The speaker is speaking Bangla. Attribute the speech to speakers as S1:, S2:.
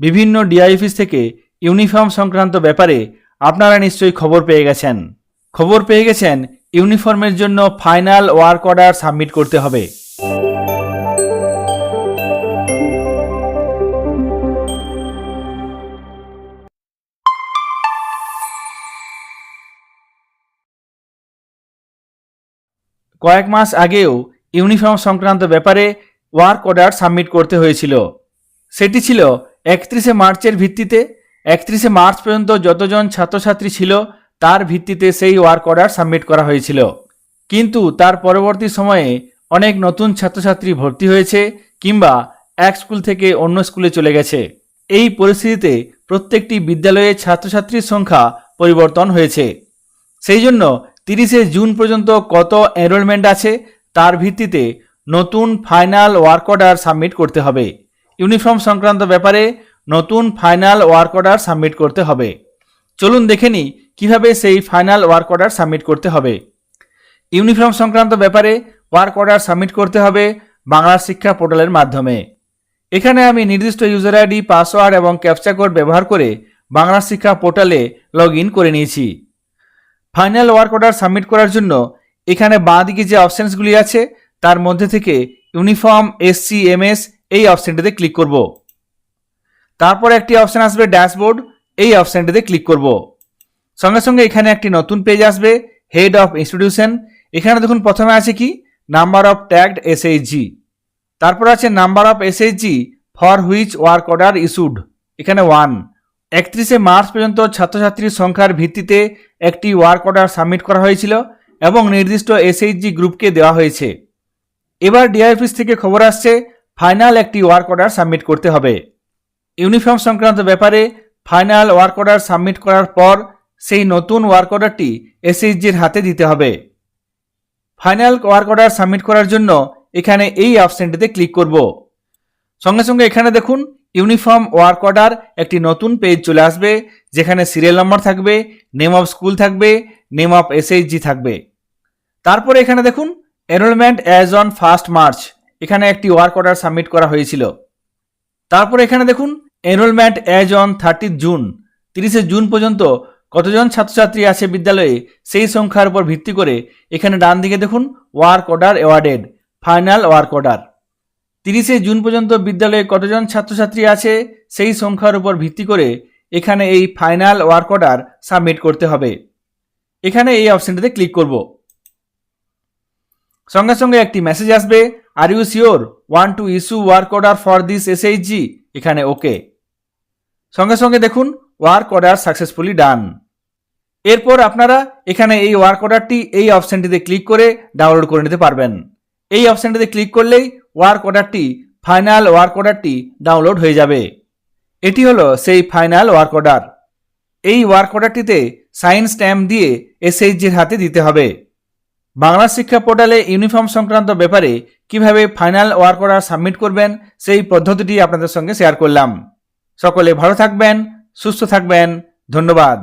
S1: বিভিন্ন ডিআইফিস থেকে ইউনিফর্ম সংক্রান্ত ব্যাপারে আপনারা নিশ্চয়ই খবর পেয়ে গেছেন। খবর পেয়ে গেছেন, ইউনিফর্মের জন্য ফাইনাল ওয়ার্ক অর্ডার সাবমিট করতে হবে। কয়েক মাস আগেও ইউনিফর্ম সংক্রান্ত ব্যাপারে ওয়ার্ক অর্ডার সাবমিট করতে হয়েছিল। সেটি ছিল একত্রিশে মার্চের ভিত্তিতে, একত্রিশে মার্চ পর্যন্ত যতজন ছাত্রছাত্রী ছিল, তার ভিত্তিতে সেই ওয়ার্ক অর্ডার সাবমিট করা হয়েছিল। কিন্তু তার পরবর্তী সময়ে অনেক নতুন ছাত্রছাত্রী ভর্তি হয়েছে কিংবা এক স্কুল থেকে অন্য স্কুলে চলে গেছে। এই পরিস্থিতিতে প্রত্যেকটি বিদ্যালয়ে ছাত্রছাত্রীর সংখ্যা পরিবর্তন হয়েছে। সেই জন্য তিরিশে জুন পর্যন্ত কত এনরোলমেন্ট আছে, তার ভিত্তিতে নতুন ফাইনাল ওয়ার্ক অর্ডার সাবমিট করতে হবে। ইউনিফর্ম সংক্রান্ত ব্যাপারে নতুন ফাইনাল ওয়ার্ক অর্ডার সাবমিট করতে হবে। চলুন দেখে নিই কীভাবে সেই ফাইনাল ওয়ার্ক অর্ডার সাবমিট করতে হবে। ইউনিফর্ম সংক্রান্ত ব্যাপারে ওয়ার্ক অর্ডার সাবমিট করতে হবে বাংলা শিক্ষা পোর্টালের মাধ্যমে। এখানে আমি নির্দিষ্ট ইউজার আইডি, পাসওয়ার্ড এবং ক্যাপচা কোড ব্যবহার করে বাংলা শিক্ষা পোর্টালে লগ করে নিয়েছি। ফাইনাল ওয়ার্ক অর্ডার সাবমিট করার জন্য এখানে বাঁ দিকে যে অপশানসগুলি আছে, তার মধ্যে থেকে ইউনিফর্ম এসসি এমএস এই অপশানটিতে ক্লিক করব। তারপর একটি অপশান আসবে ড্যাশবোর্ড, এই অপশানটিতে ক্লিক করব। সঙ্গে সঙ্গে এখানে একটি নতুন পেজ আসবে হেড অফ ইনস্টিটিউশন এখানে দেখুন প্রথমে আছে কি? নাম্বার অফ ট্যাগড এসএইচজি তারপর আছে number of SHG for which work order issued এখানে ওয়ান একত্রিশে মার্চ পর্যন্ত ছাত্রছাত্রীর সংখ্যার ভিত্তিতে একটি ওয়ার্ক অর্ডার সাবমিট করা হয়েছিল এবং নির্দিষ্ট এসএইচজি গ্রুপকে দেওয়া হয়েছে। এবার ডিআইপিস থেকে খবর আসছে ফাইনাল একটি ওয়ার্ক অর্ডার সাবমিট করতে হবে। ইউনিফর্ম সংক্রান্ত ব্যাপারে ফাইনাল ওয়ার্ক অর্ডার সাবমিট করার পর সেই নতুন ওয়ার্ক অর্ডারটি এসএইচজির হাতে দিতে হবে। ফাইনাল ওয়ার্ক অর্ডার সাবমিট করার জন্য এখানে এই অপশনটিতে ক্লিক করব। সঙ্গে সঙ্গে এখানে দেখুন, ইউনিফর্ম ওয়ার্ক অর্ডার একটি নতুন পেজ চলে আসবে, যেখানে সিরিয়াল নম্বর থাকবে, নেম অফ স্কুল থাকবে, নেম অফ এসএইচজি থাকবে। তারপরে এখানে দেখুন, enrolment as on first March. এখানে একটি ওয়ার্ক অর্ডার সাবমিট করা হয়েছিল। তারপর এখানে দেখুন enrolment as on thirty June তিরিশে জুন পর্যন্ত কতজন ছাত্রছাত্রী আছে বিদ্যালয়ে সেই সংখ্যার উপর ভিত্তি করে এখানে ডান দিকে দেখুন work order awarded final work order তিরিশে জুন পর্যন্ত বিদ্যালয়ে কতজন ছাত্রছাত্রী আছে সেই সংখ্যার উপর ভিত্তি করে এখানে এই ফাইনাল ওয়ার্ক অর্ডার সাবমিট করতে হবে। এখানে এই অপশনটিতে ক্লিক করব। সঙ্গে সঙ্গে একটি মেসেজ আসবে are you sure want to issue work order for this SHG এখানে ওকে সঙ্গে সঙ্গে দেখুন ওয়ার্ক অর্ডার সাকসেসফুলি ডান এরপর আপনারা এখানে এই ওয়ার্ক অর্ডারটি এই অপশনটিতে ক্লিক করে ডাউনলোড করে নিতে পারবেন। এই অপশানটিতে ক্লিক করলেই ওয়ার্ক অর্ডারটি ফাইনাল ওয়ার্ক অর্ডারটি ডাউনলোড হয়ে যাবে। এটি হলো সেই ফাইনাল ওয়ার্ক অর্ডার এই ওয়ার্ক অর্ডারটিতে সাইন স্ট্যাম্প দিয়ে এসএইচজির হাতে দিতে হবে। বাংলা শিক্ষা পোর্টালে ইউনিফর্ম সংক্রান্ত ব্যাপারে কীভাবে ফাইনাল ওয়ার্ক অর্ডার সাবমিট করবেন, সেই পদ্ধতিটি আপনাদের সঙ্গে শেয়ার করলাম। সকলে ভালো থাকবেন, সুস্থ থাকবেন, ধন্যবাদ।